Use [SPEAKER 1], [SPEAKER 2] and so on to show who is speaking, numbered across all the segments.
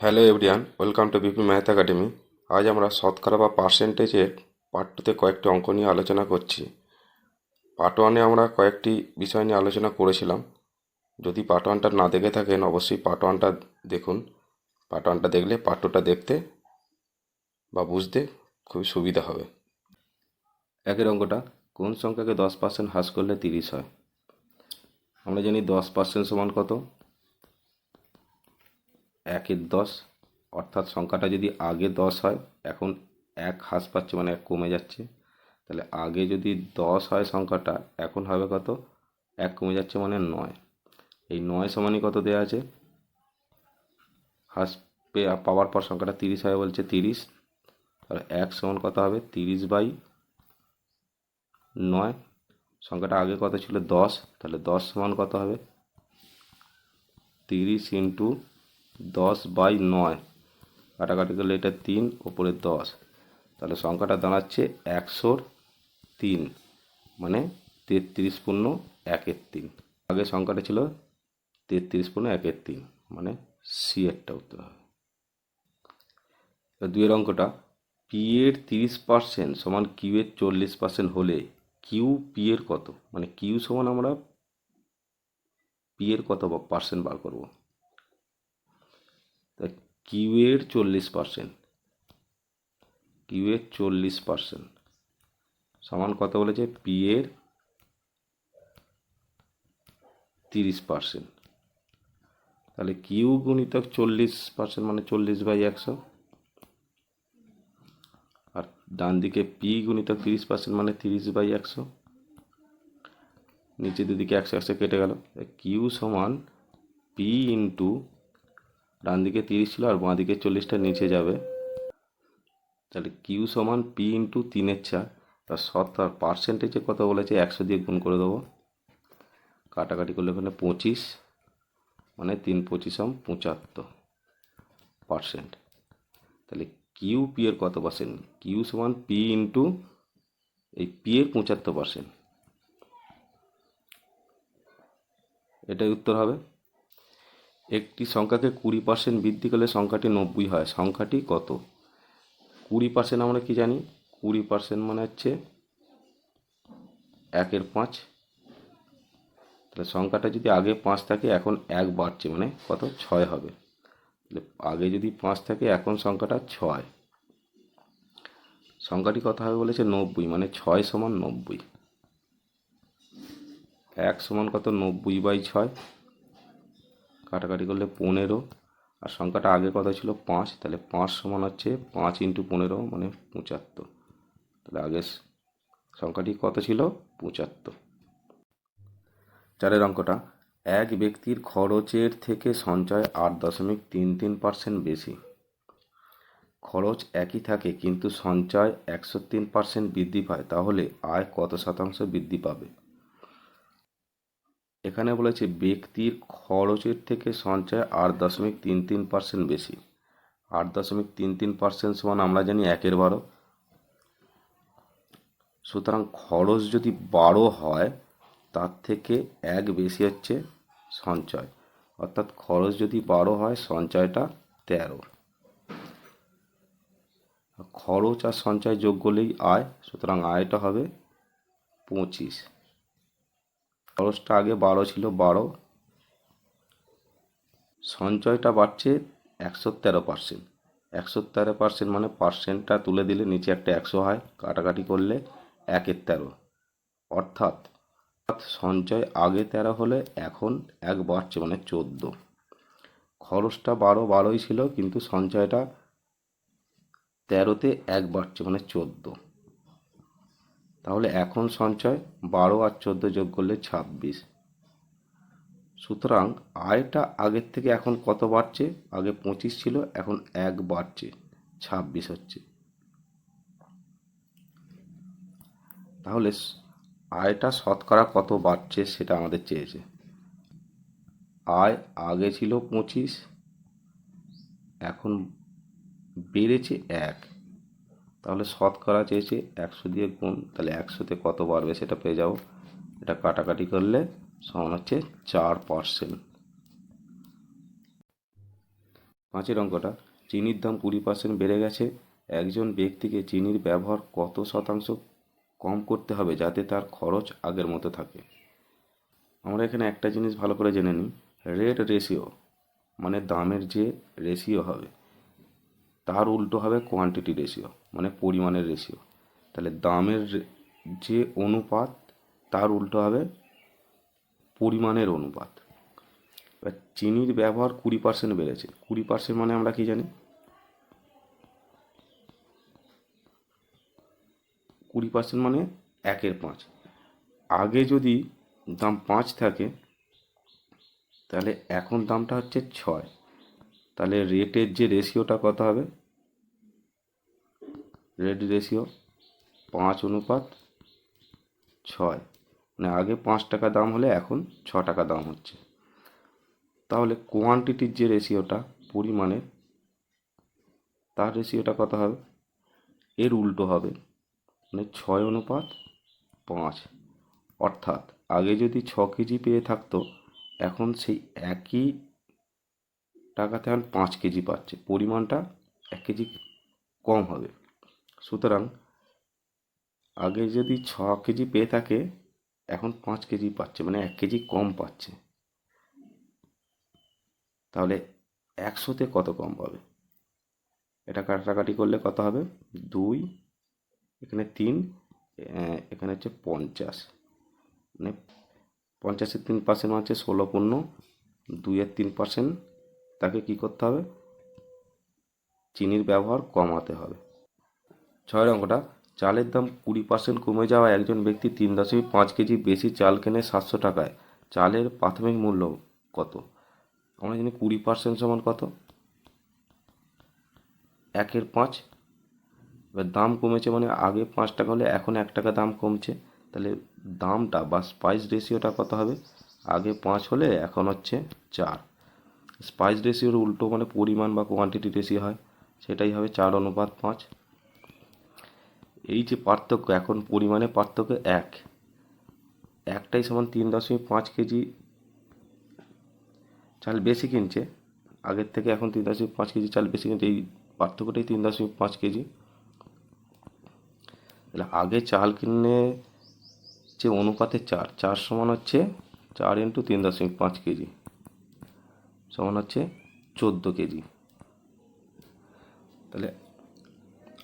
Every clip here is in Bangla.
[SPEAKER 1] Hello everyone welcome to BP math academy আজ আমরা শতকরা বা পার্সেন্টেজের পার্ট টুতে কয়েকটি অঙ্ক নিয়ে আলোচনা করছি। পার্ট ওয়ানে আমরা কয়েকটি বিষয় নিয়ে আলোচনা করেছিলাম। যদি পার্ট ওয়ানটা না দেখে থাকেন, অবশ্যই পার্ট ওয়ানটা দেখুন। পার্ট ওয়ানটা দেখলে পার্ট টুটা দেখতে বা বুঝতে খুবই সুবিধা হবে। একের অঙ্কটা, কোন সংখ্যাকে দশ পার্সেন্ট হ্রাস করলে তিরিশ হয়? আমরা জানি দশ পার্সেন্ট সমান কত? একের দশ, অর্থাৎ সংখ্যাটা যদি আগে দশ হয়, এখন এক হ্রাস পাচ্ছে মানে এক কমে যাচ্ছে। তাহলে আগে যদি দশ হয় সংখ্যাটা, এখন হবে কত? এক কমে যাচ্ছে মানে নয়। এই নয় সমানই কত দেওয়া আছে? হ্রাস পেয়ে পাওয়ার পর সংখ্যাটা তিরিশ হয় বলছে তিরিশ। তাহলে এক সমান কত হবে? তিরিশ বাই নয়। সংখ্যাটা আগে কত ছিল? দশ। তাহলে দশ সমান কত হবে? তিরিশ ইন্টু দশ বাই নয়। কাটাকাটি করলে এটা তিন, ওপরে দশ। তাহলে সংখ্যাটা দাঁড়াচ্ছে একশোর তিন মানে তেত্রিশ পূর্ণ একের তিন। আগে সংখ্যাটা ছিল তেত্রিশ পূর্ণ একের তিন মানে সি এরটা উত্তর হবে। দুইয়ের অঙ্কটা, পি এর তিরিশ পার্সেন্ট সমান কিউ এর চল্লিশ পার্সেন্ট হলে কিউ পি এর কত? মানে কিউ সমান আমরা পি এর কত পার্সেন্ট বার করব? তা কিউ এর চল্লিশ পার্সেন্ট কিউয়ের চল্লিশ পার্সেন্ট সমান কত বলেছে? পি এর তিরিশ পার্সেন্ট তাহলে কিউ গুণিতক চল্লিশ পার্সেন্ট মানে চল্লিশ বাই একশো। আর ডান দিকে পি গুণিতক তিরিশ পার্সেন্ট মানে তিরিশ বাই একশো। নিচে দুদিকে একশো একশো কেটে গেল। কিউ সমান পি ইন্টু ডান দিকে তিরিশ ছিল আর বাঁ দিকে চল্লিশটা নিচে যাবে। তাহলে কিউ সমান পি ইন্টু তিনের চার। তার শতকরা পার্সেন্টেজে কত বলেছে? একশো দিয়ে গুণ করে দেবো। কাটাকাটি করলে ওখানে পঁচিশ মানে তিন পঁচিশ সম পঁচাত্তর পার্সেন্ট তাহলে কিউ পি এর কত পার্সেন্ট কিউ সমান পি ইন্টু এই পি এর পঁচাত্তর পার্সেন্ট এটাই উত্তর হবে। একটি সংখ্যাকে কুড়ি পার্সেন্ট বৃদ্ধি করলে সংখ্যাটি নব্বই হয়। সংখ্যাটি কত? কুড়ি পার্সেন্ট আমরা কি জানি? কুড়ি পার্সেন্ট মানে হচ্ছে একের পাঁচ। তাহলে সংখ্যাটা যদি আগে পাঁচ থাকে, এখন এক বাড়ছে মানে কত? ছয় হবে। তাহলে আগে যদি পাঁচ থাকে, এখন সংখ্যাটা ছয়। সংখ্যাটি কত হবে বলেছে? নব্বই মানে ছয় সমান নব্বই। এক সমান কত? নব্বই বাই ছয়। কাটাকাটি করলে পনেরো। আর সংখ্যাটা আগে কত ছিল পাঁচ, তাহলে পাঁচ সমান হচ্ছে পাঁচ ইন্টু পনেরো মানে পঁচাত্তর। তাহলে আগে সংখ্যাটি কত ছিল? পঁচাত্তর। চারের অঙ্কটা, এক ব্যক্তির খরচের থেকে সঞ্চয় আট দশমিক তিন তিন পার্সেন্ট বেশি। খরচ একই থাকে কিন্তু সঞ্চয় একশো তিন পার্সেন্ট বৃদ্ধি পায়, তাহলে আয় কত শতাংশ বৃদ্ধি পাবে? এখানে বলেছে ব্যক্তির খরচের থেকে সঞ্চয় আট দশমিক তিন তিন পার্সেন্ট বেশি। আট দশমিক তিন তিন পার্সেন্ট সমান আমরা জানি একের বারো। সুতরাং খরচ যদি বারো হয়, তার থেকে এক বেশি হচ্ছে সঞ্চয়। অর্থাৎ খরচ যদি বারো হয়, সঞ্চয়টা তেরো। খরচ আর সঞ্চয় যোগ করলেই আয়, সুতরাং আয়টা হবে পঁচিশ। খরচটা আগে বারো ছিল, বারো। সঞ্চয়টা বাড়ছে একশো তেরো পার্সেন্ট একশো তেরো পার্সেন্ট মানে পার্সেন্টটা তুলে দিলে নিচে একটা একশো হয়, কাটাকাটি করলে একের তেরো। অর্থাৎ সঞ্চয় আগে তেরো হলে এখন এক বাড়ছে মানে চোদ্দ। খরচটা বারো বারোই ছিল, কিন্তু সঞ্চয়টা তেরোতে এক বাড়ছে মানে চোদ্দ। তাহলে এখন সঞ্চয় বারো আর চোদ্দ যোগ করলে ছাব্বিশ। সুতরাং আয়টা আগের থেকে এখন কত বাড়ছে? আগে পঁচিশ ছিল, এখন এক বাড়ছে, ছাব্বিশ হচ্ছে। তাহলে আয়টা শতকরা কত বাড়ছে সেটা আমাদের চেয়েছে। আয় আগে ছিল পঁচিশ, এখন বেড়েছে এক। তাহলে শতকরা চেয়েছে একশো দিয়ে গুণ, তাহলে একশোতে কত বাড়বে সেটা পেয়ে যাব। এটা কাটাকাটি করলে সমান হচ্ছে চার পার্সেন্ট পাঁচের অঙ্কটা, চিনির দাম কুড়ি পার্সেন্ট বেড়ে গেছে। একজন ব্যক্তিকে চিনির ব্যবহার কত শতাংশ কম করতে হবে যাতে তার খরচ আগের মতো থাকে? আমরা এখানে একটা জিনিস ভালো করে জেনে নিই। রেট রেশিও মানে দামের যে রেশিও হবে। তার উল্টো হবে কোয়ান্টিটি রেশিও মানে পরিমাণের রেশিও তাহলে দামের যে অনুপাত, তার উল্টো হবে পরিমাণের অনুপাত। এবার চিনির ব্যবহার কুড়ি পার্সেন্ট বেড়েছে। কুড়ি পার্সেন্ট মানে আমরা কি জানি? কুড়ি পার্সেন্ট মানে একের পাঁচ। আগে যদি দাম পাঁচ থাকে, তাহলে এখন দামটা হচ্ছে ছয়। তাহলে রেটের যে রেশিওটা কত হবে? রেট রেশিও পাঁচ অনুপাত ছয়। মানে আগে পাঁচ টাকা দাম হলে এখন ছ টাকা দাম হচ্ছে। তাহলে কোয়ান্টিটির যে রেশিওটা পরিমাণের, তার রেশিওটা কত হবে? এর উল্টো হবে। মানে ছয় অনুপাত পাঁচ। অর্থাৎ আগে যদি ছ কেজি পেয়ে থাকতো, এখন সেই একই টাকাতে এখন পাঁচ কেজি পাচ্ছে। পরিমাণটা এক কেজি কম হবে। সুতরাং আগে যদি ছ কেজি পেয়ে থাকে, এখন পাঁচ কেজি পাচ্ছে মানে এক কেজি কম পাচ্ছে। তাহলে একশোতে কত কম পাবে? এটা কাটাকাটি করলে কত হবে? দুই, এখানে তিন এখানে হচ্ছে পঞ্চাশ। মানে পঞ্চাশের তিন পার্সেন্ট হচ্ছে ষোলো পূর্ণ। দুইয়ের তিন পার্সেন্ট তাকে কী করতে হবে? চিনির ব্যবহার কমাতে হবে। ছয় অঙ্কটা। চালের দাম কুড়ি পার্সেন্ট কমে যাওয়া একজন ব্যক্তি তিন দশমিক পাঁচ কেজি বেশি চাল কেনে সাতশো টাকায়। চালের প্রাথমিক মূল্য কত? আমরা জানি কুড়ি পার্সেন্ট সমান কত? একের পাঁচ। এবার দাম কমেছে মানে আগে পাঁচ টাকা হলে এখন এক টাকা দাম কমছে। তাহলে দামটা বা স্পাইস রেশিওটা কত হবে? আগে পাঁচ হলে এখন হচ্ছে চার। স্পাইস রেশিওর উল্টো মানে পরিমাণ বা কোয়ান্টিটি রেশিও হয়, সেটাই হবে চার অনুপাত পাঁচ। এই যে পার্থক্য, এখন পরিমাণে পার্থক্য এক। একটাই সমান তিন দশমিক পাঁচ কেজি। চাল বেশি কিনছে, আগের থেকে এখন তিন দশমিক পাঁচ কেজি চাল বেশি কিনছে, এই পার্থক্যটাই তিন দশমিক পাঁচ কেজি। তাহলে আগে চাল কিনে যে অনুপাতে চার চার সমান হচ্ছে চার ইন্টু তিন দশমিক পাঁচ কেজি। সমান হচ্ছে চোদ্দ কেজি। তাহলে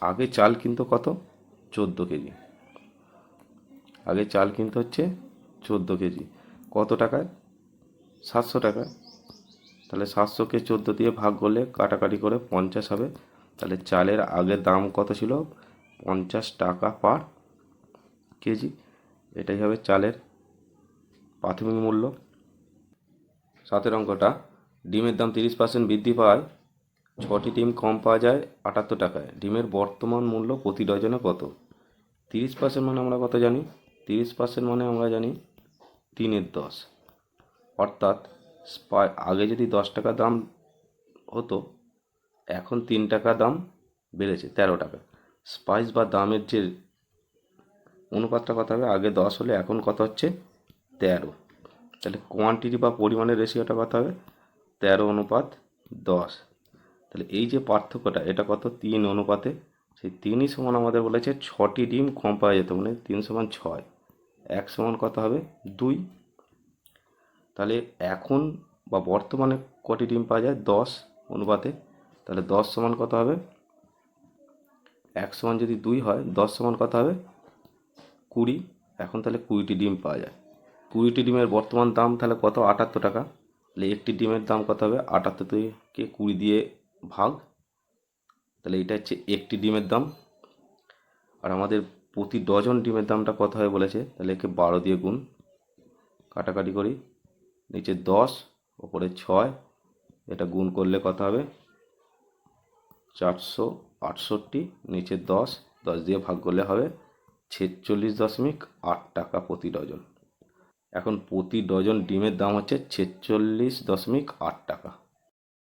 [SPEAKER 1] আগে চাল কিনতো কত? চোদ্দ কেজি। আগে চাল কিনতে হচ্ছে চোদ্দ কেজি। কত টাকায়? সাতশো টাকায়। তাহলে সাতশোকে চোদ্দ দিয়ে ভাগ করলে কাটাকাটি করে পঞ্চাশ হবে। তাহলে চালের আগের দাম কত ছিল? পঞ্চাশ টাকা পার কেজি। এটাই হবে চালের প্রাথমিক মূল্য। সাতের অঙ্কটা ডিমের দাম তিরিশ পার্সেন্ট বৃদ্ধি পায় ছটি ডিম কম পাওয়া যায় আটাত্তর টাকায়। ডিমের বর্তমান মূল্য প্রতি ডজনে কত? তিরিশ পার্সেন্ট মানে আমরা কত জানি? তিরিশ পার্সেন্ট মানে আমরা জানি তিনের দশ। অর্থাৎ আগে যদি দশ টাকা দাম হতো, এখন তিন টাকা দাম বেড়েছে, তেরো টাকা। স্পাইস বা দামের যে অনুপাতটা কত হবে? আগে দশ হলে এখন কত হচ্ছে? তেরো। তাহলে কোয়ান্টিটি বা পরিমাণের রেশিওটা কত হবে? তেরো অনুপাত দশ। তাহলে এই যে পার্থক্যটা, এটা কত? তিন অনুপাতে। সেই তিনই সমান আমাদের বলেছে ছটি ডিম কম পাওয়া যেত মানে তিন সমান ছয়। এক সমান কত হবে? দুই। তাহলে এখন বা বর্তমানে কটি ডিম পাওয়া যায়? দশ অনুপাতে। তাহলে দশ সমান কত হবে? এক সমান যদি দুই হয়, দশ সমান কত হবে? কুড়ি। এখন তাহলে কুড়িটি ডিম পাওয়া যায়। কুড়িটি ডিমের বর্তমান দাম তাহলে কত? আটাত্তর টাকা। তাহলে একটি ডিমের দাম কত হবে? আটাত্তর থেকে কুড়ি দিয়ে ভাগ। তাহলে এটা হচ্ছে একটি ডিমের দাম। আর আমাদের প্রতি ডজন ডিমের দামটা কত হয় বলেছে? তাহলে একে বারো দিয়ে গুণ। কাটাকাটি করি। নিচে দশ, ওপরে ছয়। এটা গুণ করলে কত হবে? চারশো আটষট্টি। নিচে দশ দশ দিয়ে ভাগ করলে হবে ছেচল্লিশ দশমিক আট টাকা প্রতি ডজন। এখন প্রতি ডজন ডিমের দাম হচ্ছে ছেচল্লিশ দশমিক আট টাকা।